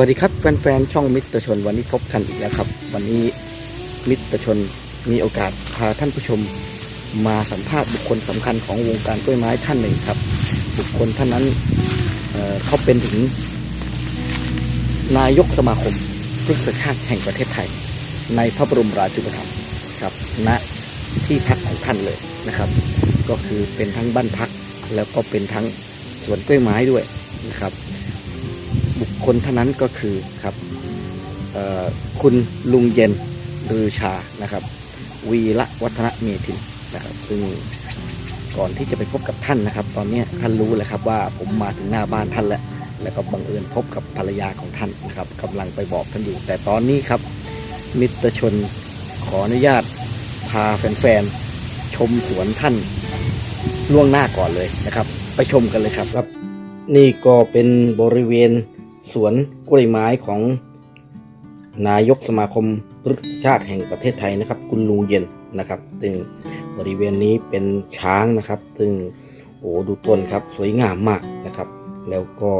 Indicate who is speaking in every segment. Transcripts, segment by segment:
Speaker 1: วัสดีครับ แฟนๆ ช่องมิตรชนวันนี้พบกันอีกแล้วครับ วันนี้มิตรชนมีโอกาสพาท่านผู้ชมมาสัมภาษณ์บุคคลสำคัญของวงการกล้วยไม้ท่านหนึ่งครับ บุคคลท่านนั้นเเขาเป็นถึง นายกสมาคมพฤกษชาติแห่งประเทศไทย ในพระบรมราชูปถัมภ์ครับณะที่พักของท่านเลยนะครับ ก็คือเป็นทั้งบ้านพักแล้วก็เป็นทั้งสวนกล้วยไม้ด้วยนะครับ คคลท่านนั้นก็คือครับคุณลุงเย็นลือชานะครับ วีระวัฒนเมธินนะครับ ซึ่งก่อนที่จะไปพบกับท่านนะครับ ตอนนี้ท่านรู้แล้วครับว่าผมมาถึงหน้าบ้านท่านแล้วแล้วก็บังเอิญพบกับภรรยาของท่านนะครับกำลังไปบอกท่านอยู่ แต่ตอนนี้ครับ มิตรชนขออนุญาตพาแฟนๆ ชมสวนท่านล่วงหน้าก่อนเลยนะครับ ไปชมกันเลยครับครับ นี่ก็เป็นบริเวณ สวนกล้วยไม้ของนายกสมาคมพฤกษชาติแห่งประเทศไทยนะครับ คุณลุงเย็นนะครับซึ่งบริเวณนี้เป็นช้างนะครับ ซึ่งโอ้ดูต้นครับสวยงามมากนะครับ แล้วก็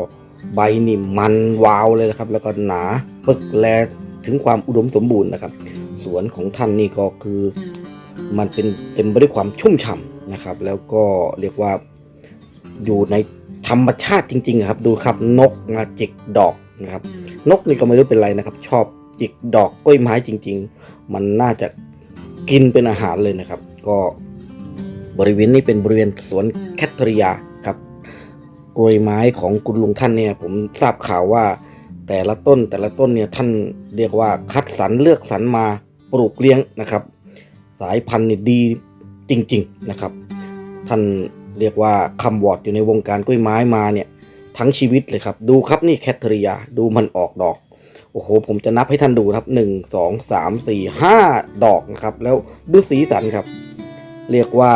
Speaker 1: ใบนี่มันวาวเลยนะครับ แล้วก็หนาปึกแลถึงความอุดมสมบูรณ์นะครับ สวนของท่านนี่ก็คือมันเป็นเต็มไปด้วยความชุ่มฉ่ำนะครับ แล้วก็เรียกว่าอยู่ใน ธรรมชาติจริงๆอะครับดูครับนกมาจิกดอกนะครับ นกนี่ก็ไม่รู้เป็นไรนะครับ ชอบจิกดอกกล้วยไม้จริง ๆ มันน่าจะกินเป็นอาหารเลยนะครับ ก็บริเวณนี้เป็นบริเวณสวนแคทเทอริยาครับกล้วยไม้ของคุณลุงท่านเนี่ย ผมทราบข่าวว่า แต่ละต้นแต่ละต้นเนี่ยท่านเรียกว่าคัดสรรเลือกสรรมาปลูกเลี้ยงนะครับ สายพันธุ์นี่ดีจริง ๆนะครับ ท่าน เรียกว่าคำวอร์ดอยู่ในวงการกล้วยไม้มาเนี่ยทั้งชีวิตเลยครับ ดูครับนี่แคทเทอริยาดูมันออกดอก โอ้โห ผมจะนับให้ท่านดูครับหนึ่งสองสามสี่ห้าดอกนะครับ แล้วดูสีสันครับ เรียกว่า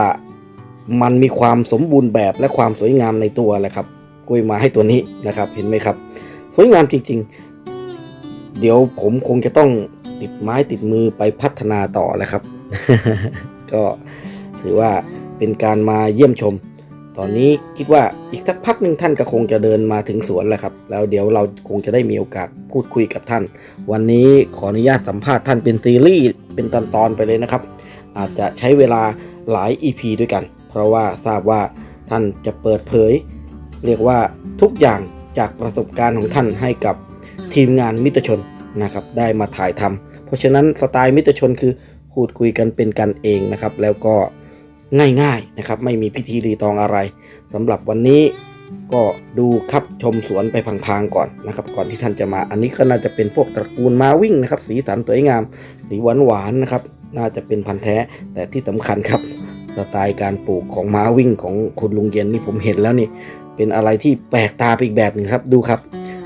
Speaker 1: มันมีความสมบูรณ์แบบและความสวยงามในตัวแหละครับกล้วยไม้ตัวนี้นะครับ เห็นไหมครับ สวยงามจริง ๆ เดี๋ยวผมคงจะต้องติดไม้ติดมือไปพัฒนาต่อแหล้วครับ ก็ถือว่าเป็นการมาเยี่ยมชม ตอนนี้คิดว่าอีกสักพักหนึ่งท่านก็คงจะเดินมาถึงสวนแหล้วครับ แล้วเดี๋ยวเราคงจะได้มีโอกาสพูดคุยกับท่าน วันนี้ขออนุญาตสัมภาษณ์ท่านเป็นซีรีส์เป็นตอนๆไปเลยนะครับ อาจจะใช้เวลาหลาย EP ด้วยกัน เพราะว่าทราบว่าท่านจะเปิดเผย เรียกว่าทุกอย่างจากประสบการณ์ของท่านให้กับทีมงานมิตรชนนะครับได้มาถ่ายทำเพราะฉะนั้นสไตล์มิตรชนคือพูดคุยกันเป็นกันเองนะครับ แล้วก็ ง่ายๆนะครับ ไม่มีพิธีรีตองอะไรสำหรับวันนี้ก็ดูครับชมสวนไปพังๆก่อนนะครับ ก่อนที่ท่านจะมา อันนี้ก็น่าจะเป็นพวกตระกูลมาวิ่งนะครับ สีสันสวยงาม สีหวานๆนะครับ น่าจะเป็นพันธุ์แท้ แต่ที่สำคัญครับสไตล์การปลูกของม้าวิ่งของคุณลุงเย็นนี่ผมเห็นแล้วนี่ เป็นอะไรที่แปลกตาไปอีกแบบหนึ่งครับดูครับ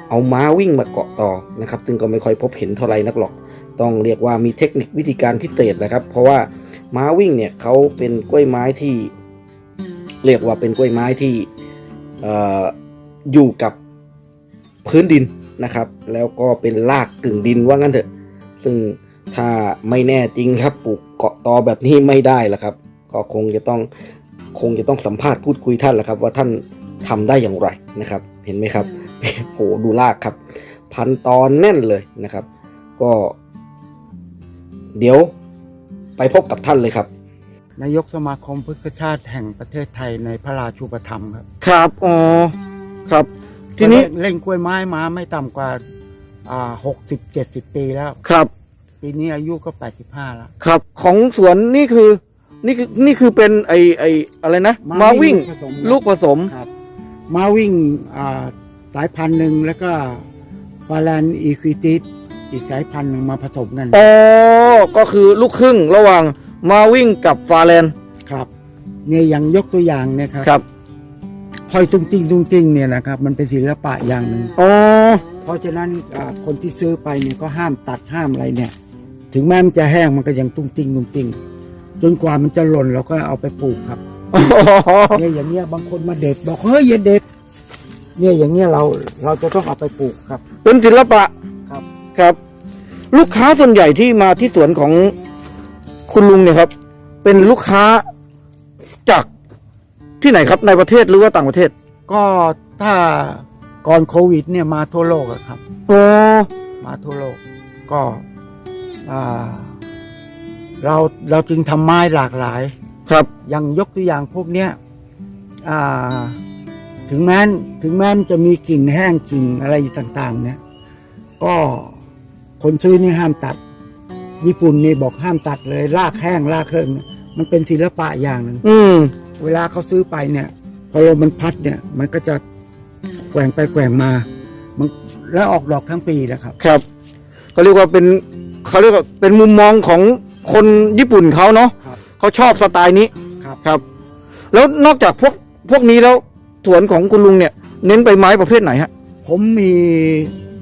Speaker 1: เอาม้าวิ่งมาเกาะต่อนะครับ ซึ่งก็ไม่ค่อยพบเห็นเท่าไหร่นักหรอก ต้องเรียกว่ามีเทคนิควิธีการพิเศษนะครับ เพราะว่า ม้าวิ่งเนี่ยเขาเป็นกล้วยไม้ที่เรียกว่าเป็นกล้วยไม้ที่ออยู่กับพื้นดินนะครับ แล้วก็เป็นรากกึ่งดินว่างั้นเถอะ ซึ่งถ้าไม่แน่จริงครับปลูกเกาะตอแบบนี้ไม่ได้ละครับ ก็คงจะต้องคงจะต้องสัมภาษณ์พูดคุยท่านละครับ ว่าท่านทำได้อย่างไรนะครับ เห็นไหมครับโหดูรากครับ พันตอนแน่นเลยนะครับ ก็ เดี๋ยว ไปพบกับท่านเลยครับ
Speaker 2: นายกสมาคมพฤกษชาติแห่งประเทศไทยในพระราชูปถัมภ์ครับ
Speaker 1: ครับอ๋อครับ ทีนี้
Speaker 2: ก็เล่นกล้วยไม้มาไม่ต่ำกว่าอ่าหกสิบเจ็ดสิบปีแล้ว
Speaker 1: ครับ
Speaker 2: ปีนี้อายุก็แปดสิบห้าแล้ว
Speaker 1: ครับ ของสวนนี่คือนี่คือนี่คือเป็นไอไออะไรนะมาวิ่ง
Speaker 2: ผสม
Speaker 1: ลูกผสม
Speaker 2: ครับมาวิ่งอ่าสายพันธุ์หนึ่งแล้วก็ฟาแลนอีควิติส อีกสายพันธุ์หนึ่งมาผสมกัน
Speaker 1: อ๋อก็คือลูกครึ่งระหว่างมาวิ่งกับฟาแลนด์
Speaker 2: ครับเนี่ยอย่างยกตัวอย่างเนี่ยครับ
Speaker 1: ครับ
Speaker 2: คอยตุ้งติ้งตุ้งติ้งเนี่ยนะครับ มันเป็นศิลปะอย่างหนึ่ง
Speaker 1: อ๋อ
Speaker 2: เพราะฉะนั้นอ่าคนที่ซื้อไปเนี่ยก็ห้ามตัดห้ามอะไรเนี่ย ถึงแม้มันจะแห้งมันก็ยังตุ้งติ้งตุ้งติ้งจนกว่ามันจะหล่นเราก็เอาไปปลูกครับเนี่ยอย่างเงี้ยบางคนมาเด็ดบอกเฮ้ยอย่าเด็ดเนี่ยอย่างเงี้ยเราเราจะต้องเอาไปปลูกครับ
Speaker 1: เป็นศิลปะ
Speaker 2: ครับ
Speaker 1: ครับ ลูกค้าส่วนใหญ่ที่มาที่สวนของคุณลุงเนี่ยครับ เป็นลูกค้าจากที่ไหนครับในประเทศหรือว่าต่างประเทศ
Speaker 2: ก็ถ้าก่อนโควิดเนี่ยมาทั่วโลกอะครับ
Speaker 3: โอ้
Speaker 2: มาทั่วโลก ก็อ่าเราเราจึงทำไม้หลากหลาย
Speaker 3: ครับ
Speaker 2: อย่างยกตัวอย่างพวกเนี้ยอ่าถึงแม้นถึงแม้นจะมีกิ่งแห้งกิ่งอะไรต่างๆ เนี่ย ก็ คนซื้อนี่ห้ามตัด ญี่ปุ่นนี่บอกห้ามตัดเลยรากแห้งรากเคิงเนี่ยมันเป็นศิลปะอย่างหนึ่ง
Speaker 3: อืม
Speaker 2: เวลาเขาซื้อไปเนี่ยพอลมมันพัดเนี่ย มันก็จะแกว่งไปแกว่งมา มันแล้วออกดอกทั้งปีนะครับ
Speaker 3: ครับเขาเรียกว่าเป็นเขาเรียกว่าเป็นมุมมองของคนญี่ปุ่นเขาเนาะ
Speaker 2: ครับ
Speaker 3: เขาชอบสไตล์นี้
Speaker 2: ครับ
Speaker 3: ครับ แล้วนอกจากพวกพวกนี้แล้วสวนของคุณลุงเนี่ย เน้นไปไม้ประเภทไหนฮะ
Speaker 2: ผมมี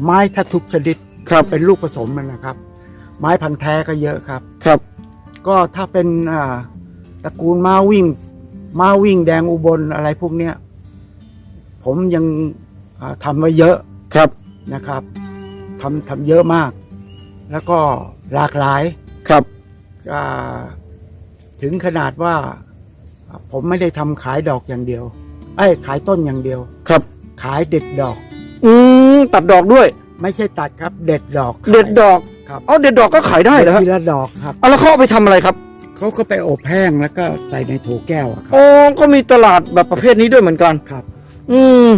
Speaker 2: ไม้ทัทุกชนิด
Speaker 3: ครับ
Speaker 2: เป็นลูกผสมมันนะครับ ไม้พันธุ์แท้ก็เยอะครับ
Speaker 3: ครับ
Speaker 2: ก็ถ้าเป็นอ่าตระกูลม้าวิ่ง ม้าวิ่งแดงอุบลอะไรพวกเนี้ย ผมยังอ่าทำไว้เยอะ
Speaker 3: ครับ
Speaker 2: นะครับทำทำเยอะมาก แล้วก็หลากหลาย
Speaker 3: ครับ
Speaker 2: อ่าถึงขนาดว่าผมไม่ได้ทำขายดอกอย่างเดียวไอ้ยขายต้นอย่างเดียว
Speaker 3: ครับ
Speaker 2: ขายเด็ดดอก
Speaker 3: อืมตัดดอกด้วย
Speaker 2: ไม่ใช่ตัดครับ เด็ดดอก
Speaker 3: เด็ดดอก
Speaker 2: ครับ
Speaker 3: อ๋อเด็ดดอกก็ขายได้เหรอ
Speaker 2: เด็
Speaker 3: ฮะ
Speaker 2: ดทีละดอกครับ
Speaker 3: เอาแล้วเขาเอาไปทำอะไรครับ
Speaker 2: เขาก็ไปอบแห้งแล้วก็ใส่ในโถแก้วอะครับ
Speaker 3: อ๋อก็มีตลาดแบบประเภทนี้ด้วยเหมือนกัน
Speaker 2: ครับ
Speaker 3: อืม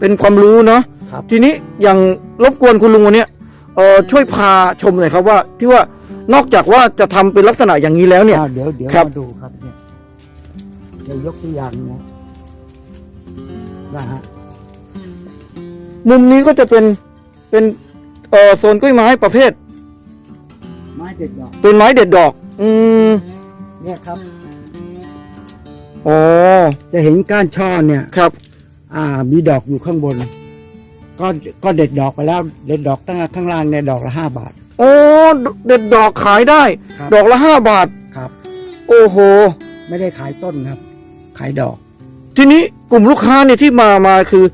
Speaker 3: เป็นความรู้เนาะ
Speaker 2: ครับ
Speaker 3: ทีนี้อย่างรบกวนคุณลุงวันเนี้ยเออช่วยพาชมหน่อยครับว่า ที่ว่านอกจากว่าจะทำเป็นลักษณะอย่างนี้แล้วเนี่ย
Speaker 2: อ่าเดี๋ยวเดี๋ยว
Speaker 3: ครับ
Speaker 2: มาดูครับเนี่ยเดี๋ยวยกตัวอย่างนะนะฮะ
Speaker 3: มุมนี้ก็จะเป็น เป็นเอ่อโซนกล้วยไม้ประเภท
Speaker 2: ไม้เด็ดดอก
Speaker 3: เป็นไม้เด็ดดอก อืม
Speaker 2: เนี่ยครับ
Speaker 3: อ๋อ
Speaker 2: จะเห็นก้านช่อเนี่ย
Speaker 3: ครับ
Speaker 2: อ่า มีดอกอยู่ข้างบน ก็ก็เด็ดดอกไปแล้ว เด็ดดอกตั้งแต่ข้างล่างเนี่ยดอกละห้าบาท
Speaker 3: โอ้เด็ดดอกขายได้
Speaker 2: ครับ
Speaker 3: ดอกละห้าบาท
Speaker 2: ครับ
Speaker 3: โอ้โห
Speaker 2: ไม่ได้ขายต้นครับ ขายดอก
Speaker 3: ทีนี้กลุ่มลูกค้าเนี่ยที่มามาคือ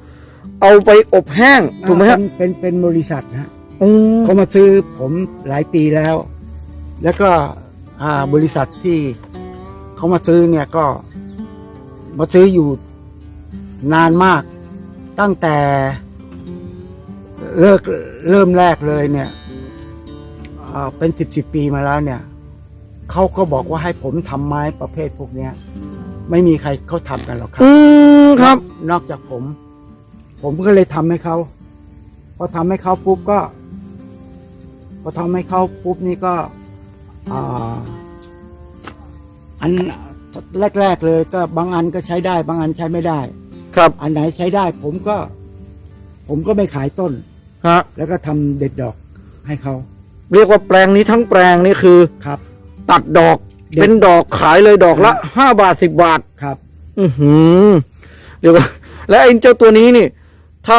Speaker 3: เอาไปอบแห้งถูกไหมฮะ
Speaker 2: เป็นเป็นเป็นบริษัทนะฮะ
Speaker 3: อืม
Speaker 2: เขามาซื้อผมหลายปีแล้ว แล้วก็อ่าบริษัทที่เขามาซื้อเนี่ยก็ มาซื้ออยู่นานมาก ตั้งแต่เลิกเริ่มแรกเลยเนี่ยอ่าเป็นสิบสิบปีมาแล้วเนี่ยเขาก็บอกว่าให้ผมทำไม้ประเภทพวกเนี้ย ไม่มีใครเขาทำกันหรอกครับ
Speaker 3: อืมครับ
Speaker 2: นอกจากผม ผมก็เลยทำให้เขาพอทำให้เขาปุ๊บก็ พอทำให้เขาปุ๊บนี่ก็อ่าอันแรก ๆ เลย ก็บางอันก็ใช้ได้ บางอันใช้ไม่ได้
Speaker 3: ครับ
Speaker 2: อันไหนใช้ได้ ผมก็ ผมก็ไม่ขายต้น
Speaker 3: ฮะ
Speaker 2: แล้วก็ทำเด็ดดอกให้เขา
Speaker 3: เรียกว่าแปลงนี้ทั้งแปลงนี่คือ
Speaker 2: ครับ
Speaker 3: ตัดดอก
Speaker 2: เด็ด
Speaker 3: เป็นดอกขายเลยดอกละห้าบาทสิบบาท
Speaker 2: ครับ
Speaker 3: อือหือเดี๋ยวก่อนและไอ้เจ้าตัวนี้นี่ ถ้า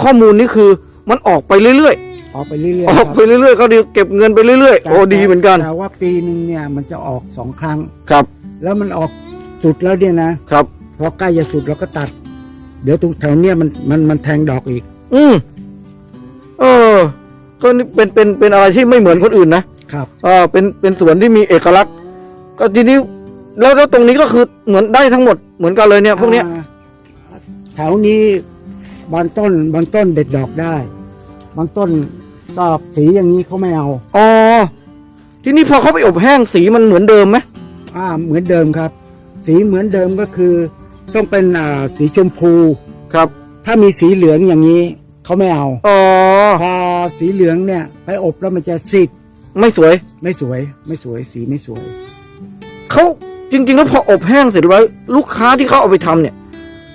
Speaker 3: ข้อมูลนี่คือมันออกไปเรื่อย
Speaker 2: ออกไปเรื่อย
Speaker 3: ๆอ
Speaker 2: ๆ
Speaker 3: อก
Speaker 2: ครับ
Speaker 3: ไปเรื่อยๆเขาดีเก็บเงินไปเรื่อยๆ
Speaker 2: แต่
Speaker 3: โอ้ดีเหมือนกัน
Speaker 2: แต่ว่าปีหนึ่งเนี่ยมันจะออกสองครั้ง
Speaker 3: ครับ
Speaker 2: แล้วมันออกสุดแล้วเนี่ยนะ
Speaker 3: ครับ
Speaker 2: พอใกล้จะสุดเราก็ตัด เดี๋ยวตรงแถวเนี้ยมันมันมันแทงดอกอีก
Speaker 3: อืมเออ ก็นี่เป็นเป็นเป็นอะไรที่ไม่เหมือนคนอื่นนะครับ เออเป็นเป็นสวนที่มีเอกลักษณ์ ก็ทีนี้แล้วแล้วตรงนี้ก็คือเหมือนได้ทั้งหมดเหมือนกันเลยเนี่ยพวกเนี้ย
Speaker 2: อ่าแถวนี้ บางต้นบางต้นเด็ดดอกได้ บางต้นก็สีอย่างนี้เขาไม่เอา
Speaker 3: อ๋อ ทีนี้พอเขาไปอบแห้งสีมันเหมือนเดิมไหม
Speaker 2: อ่าเหมือนเดิมครับ สีเหมือนเดิมก็คือ ต้องเป็นอ่าสีชมพู
Speaker 3: ครับ
Speaker 2: ถ้ามีสีเหลืองอย่างนี้เขาไม่เอา
Speaker 3: อ๋อ
Speaker 2: พอสีเหลืองเนี่ย ไปอบแล้วมันจะซีด
Speaker 3: ไม่สวย
Speaker 2: ไม่สวย ไม่สวยสีไม่สวย
Speaker 3: เขาจริง ๆ แล้วพออบแห้งเสร็จแล้วลูกค้าที่เขาเอาไปทำเนี่ย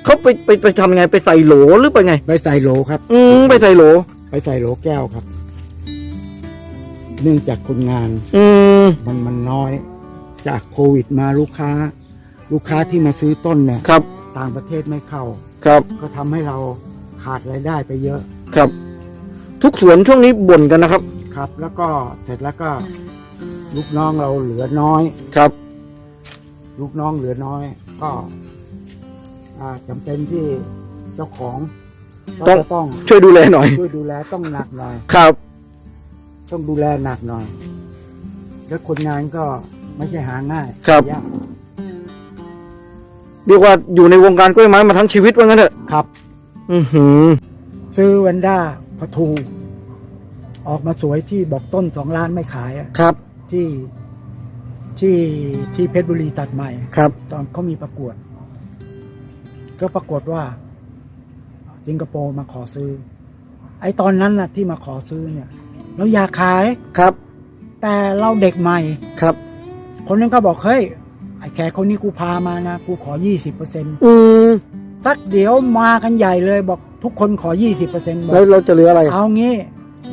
Speaker 3: เขาไปไปไปทำยังไงไปใส่โหลหรือไปไง
Speaker 2: ไปใส่โหลครับ
Speaker 3: อืมไปใส่โหล
Speaker 2: ไปใส่โหลแก้วครับ เนื่องจากคนงาน
Speaker 3: อืม
Speaker 2: มันมันน้อย จากโควิดมาลูกค้า ลูกค้าที่มาซื้อต้นเนี่ย
Speaker 3: ครับ
Speaker 2: ต่างประเทศไม่เข้า
Speaker 3: ครับ
Speaker 2: ก็ทำให้เราขาดรายได้ไปเยอะ
Speaker 3: ครับ ทุกสวนช่วงนี้บ่นกันนะครับ
Speaker 2: ครับ แล้วก็เสร็จแล้วก็ ลูกน้องเราเหลือน้อย
Speaker 3: ครับ
Speaker 2: ลูกน้องเหลือน้อย ก็ อ่าจำเป็นที่เจ้าของก็
Speaker 3: ต้อง
Speaker 2: จะต้อง
Speaker 3: ช่วยดูแลหน่อย
Speaker 2: ช่วยดูแลต้องหนักหน่อย
Speaker 3: ครับ
Speaker 2: ต้องดูแลหนักหน่อย แล้วคนงานก็ไม่ใช่หาง่าย
Speaker 3: ครับ
Speaker 2: ยาก
Speaker 3: เรียกว่าอยู่ในวงการกล้วยไม้มาทั้งชีวิตว่างั้นเถอะ
Speaker 2: ครับ
Speaker 1: อือหือ
Speaker 2: ซื้อแวนด้าพะทู ออกมาสวยที่บอกต้นสองล้านไม่ขายอะ
Speaker 1: ครับ
Speaker 2: ที่ที่ที่เพชรบุรีตัดใหม่
Speaker 1: ครับ
Speaker 2: ตอนเขามีประกวด ก็ปรากฏว่า สิงคโปร์มาขอซื้อ ไอ้ตอนนั้นน่ะที่มาขอซื้อเนี่ย เราอยากขาย
Speaker 1: ครับ
Speaker 2: แต่เราเด็กใหม่
Speaker 1: ครับ
Speaker 2: คนนั้นก็บอกเฮ้ยไอ้แขกคนนี้กูพามานะกูขอยี่สิบเปอร์เซ็นต์
Speaker 1: อืม
Speaker 2: สักเดี๋ยวมากันใหญ่เลยบอกทุกคนขอยี่สิบเปอร์เซ็นต์บอก
Speaker 1: แล้วเราจะเหลืออะไร
Speaker 2: เอางี้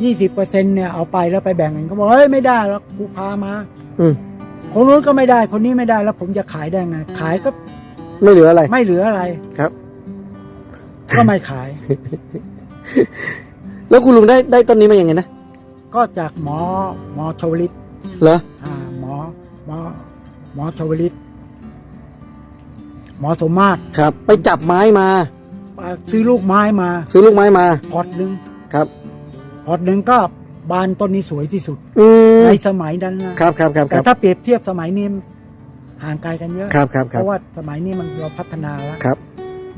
Speaker 2: ยี่สิบเปอร์เซ็นต์เนี่ยเอาไปแล้วไปแบ่งกันก็บอกเฮ้ยไม่ได้แล้วกูพามา
Speaker 1: อืม
Speaker 2: คนนู้นก็ไม่ได้คนนี้ไม่ได้แล้วผมจะขายได้ไง ขายก็
Speaker 1: ไม่เหลืออะไร
Speaker 2: ไม่เหลืออะไร
Speaker 1: ครับ
Speaker 2: ก็ไม่ขาย
Speaker 1: แล้วคุณลุงได้ได้ต้นนี้มาอย่างไงนะ
Speaker 2: ก็จากหมอหมอชวลิต
Speaker 1: เหรอ
Speaker 2: อ่า หมอ หมอ หมอชวลิต หมอสมมาตร
Speaker 1: ครับ ไปจับไม้มา
Speaker 2: อ่าซื้อลูกไม้มา
Speaker 1: ซื้อลูกไม้มา
Speaker 2: พอร์ตหนึ่ง
Speaker 1: ครับ
Speaker 2: พอร์ตหนึ่งก็บานต้นนี้สวยที่สุด
Speaker 1: อืม
Speaker 2: ในสมัยนั้นนะครับ
Speaker 1: ครับครับค
Speaker 2: แต่
Speaker 1: รับ
Speaker 2: ถ้าเปรียบเทียบสมัยนี้ ห่างไกลกันเยอะ
Speaker 1: ครับครับ
Speaker 2: เพ
Speaker 1: ครับ
Speaker 2: ราะว่าสมัยนี้มันเราพัฒนาแล้ว
Speaker 1: ครับ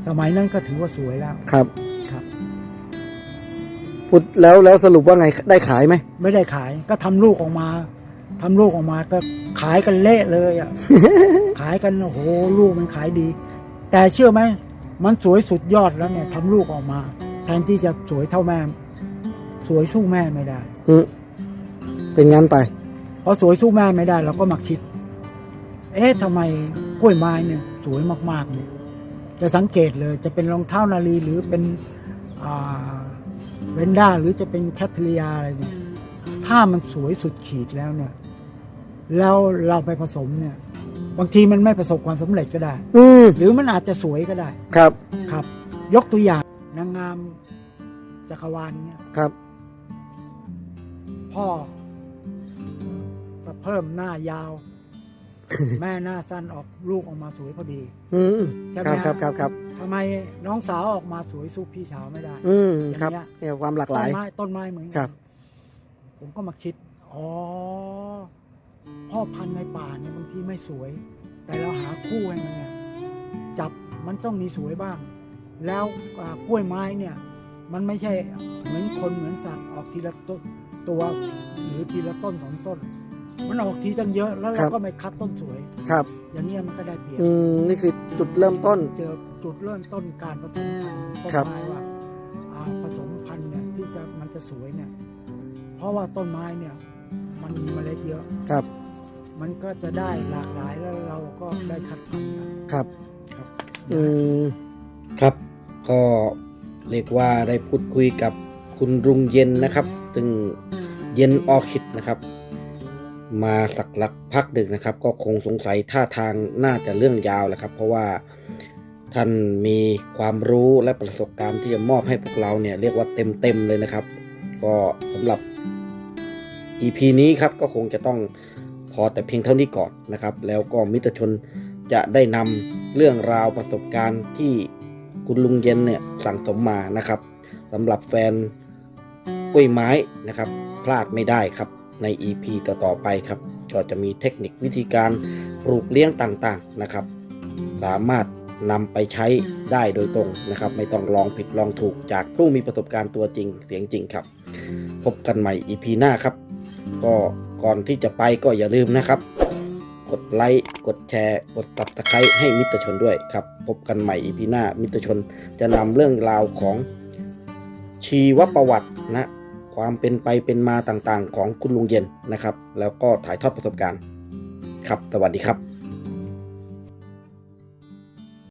Speaker 2: สมัยนั้นก็ถือว่าสวยแล้ว
Speaker 1: ครับ
Speaker 2: ครับ
Speaker 1: พูดแล้วแล้วสรุปว่าไงได้ขายไหม
Speaker 2: ไม่ได้ขายก็ทำลูกออกมาทำลูกออกมาก็ขายกันเละเลยอะ ขายกันโอ้โหลูกมันขายดี แต่เชื่อไหมมันสวยสุดยอดแล้วเนี่ยทำลูกออกมา แทนที่จะสวยเท่าแม่ สวยสู้แม่ไม่ได้
Speaker 1: อืมเป็นงั้นไป
Speaker 2: พอสวยสู้แม่ไม่ได้ เราก็มาคิด เอ๊ะทำไมกล้วยไม้เนี่ยสวยมากๆเนี่ยจะสังเกตเลยจะเป็นรองเท้านาลีหรือเป็นอ่าเวนด้าหรือจะเป็นแคทเทเรียอะไรเนี่ยถ้ามันสวยสุดขีดแล้วเนี่ยแล้วเราไปผสมเนี่ย บางทีมันไม่ประสบความสำเร็จก็ได้
Speaker 1: อืม
Speaker 2: หรือมันอาจจะสวยก็ได้
Speaker 1: ครับ
Speaker 2: ครับ ยกตัวอย่างนางงามจักรวาลเนี่ย
Speaker 1: ครับ
Speaker 2: พ่อก็เพิ่มหน้ายาว แม่หน้าสั้นออกลูกออกมาสวยพอดี
Speaker 1: อืม
Speaker 2: ใช่ไห
Speaker 1: ค
Speaker 2: ม
Speaker 1: รับ
Speaker 2: ฮะ
Speaker 1: ครับครับครับ
Speaker 2: ทำไมน้องสาวออกมาสวยสู้พี่สาวไม่ได้
Speaker 1: อืม
Speaker 2: อย่าง
Speaker 1: ครับ
Speaker 2: เงี้ย
Speaker 1: เนี่ยความหลากห
Speaker 2: ต้
Speaker 1: ลานย
Speaker 2: ไม้ต้นไม้เหมือน
Speaker 1: ครั
Speaker 2: กับนผมก็มาคิด อ๋อ พ่อพันธุ์ในป่าเนี่ยบางทีไม่สวย แต่เราหาคู่ให้มันเนี่ย จับมันต้องมีสวยบ้าง แล้วอ่ากล้วยไม้เนี่ย มันไม่ใช่เหมือนคนเหมือนสัตว์ออกทีละต้นตัว หรือทีละต้นสองต้น มันออกทีตั้งเยอะแล้ว
Speaker 1: ครั
Speaker 2: เรา
Speaker 1: บ
Speaker 2: ก็ไม่คัดต้นสวย
Speaker 1: ครับ
Speaker 2: อย่างเงี้ยมันก็ได้เปรียบ
Speaker 1: อืมนี่คือจุดเริ่มต้น
Speaker 2: เจอจุดเริ่มต้นการผสมพันธุ์ต้น
Speaker 1: ครับ
Speaker 2: ไม้ว่าอ่าผสมพันธุ์เนี่ยที่จะมันจะสวยเนี่ย เพราะว่าต้นไม้เนี่ย มันมีเมล็ดเยอะ
Speaker 1: ครับ
Speaker 2: มันก็จะได้หลากหลายแล้วเราก็ได้คัดพันธุ์นะครับ ครับ
Speaker 1: อืมครับก็เรียกว่าได้พูดคุยกับคุณรุงเย็นนะครับ ซึ่งเย็นออคิดนะครับ มาสักหลักพักดึกนะครับ ก็คงสงสัยท่าทางน่าจะเรื่องยาวแหละครับ เพราะว่าท่านมีความรู้และประสบการณ์ที่จะมอบให้พวกเราเนี่ยเรียกว่าเต็มเต็มๆเลยนะครับ ก็สำหรับ EP นี้ครับก็คงจะต้องพอแต่เพียงเท่านี้ก่อนนะครับ แล้วก็มิตรชนจะได้นำเรื่องราวประสบการณ์ที่คุณลุงเย็นเนี่ยสั่งสมมานะครับสำหรับแฟนกล้วยไม้นะครับ พลาดไม่ได้ครับ ใน EP ต่อๆไปครับ ก็จะมีเทคนิควิธีการปลูกเลี้ยงต่างๆนะครับ สามารถนำไปใช้ได้โดยตรงนะครับ ไม่ต้องลองผิดลองถูกจากผู้มีประสบการณ์ตัวจริงเสียงจริงครับ พบกันใหม่ EP หน้าครับ ก็ก่อนที่จะไปก็อย่าลืมนะครับ กดไลค์กดแชร์ กดตับตะไคร้ให้มิตรชนด้วยครับ พบกันใหม่ EP หน้ามิตรชนจะนำเรื่องราวของชีวประวัตินะ ความเป็นไปเป็นมาต่างๆ ของคุณลุงเย็นนะครับ แล้วก็ถ่ายทอดประสบการณ์ ครับ สวัสดีครับ